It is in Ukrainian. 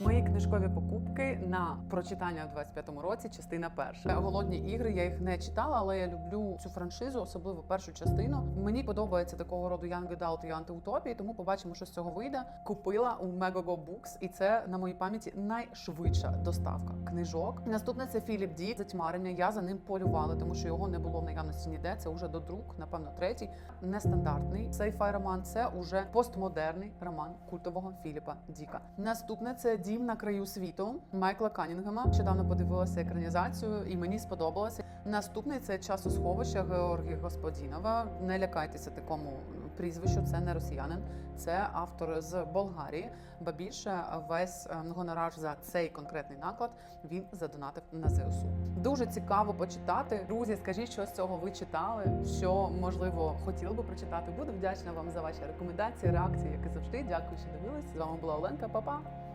Мої книжкові покупки на прочитання у 25-му році. Частина перша. Голодні ігри. Я їх не читала, але я люблю цю франшизу, особливо першу частину. Мені подобається такого роду Young Adult і антиутопії, тому побачимо, що з цього вийде. Купила у Megogo Books, і це на моїй пам'яті найшвидша доставка книжок. Наступне це Філіп Дік затьмарення. Я за ним полювала, тому що його не було в наявності ніде. Це вже до друк, напевно, третій. Нестандартний сейфай роман. Це уже постмодерний роман культового Філіпа Діка. Наступне це Дім на краю світу Майкла Канінгема. Нещодавно подивилася екранізацію, і мені сподобалося. Наступний це часосховище Георгія Господінова. Не лякайтеся такому прізвищу. Це не росіянин, це автор з Болгарії. Ба більше весь е, гонорар за цей конкретний наклад він задонатив на ЗСУ. Дуже цікаво почитати. Друзі, скажіть, що з цього ви читали, що можливо хотіли би прочитати. Буду вдячна вам за ваші рекомендації, реакції, як і завжди. Дякую, що дивились. З вами була Оленка. Па-па!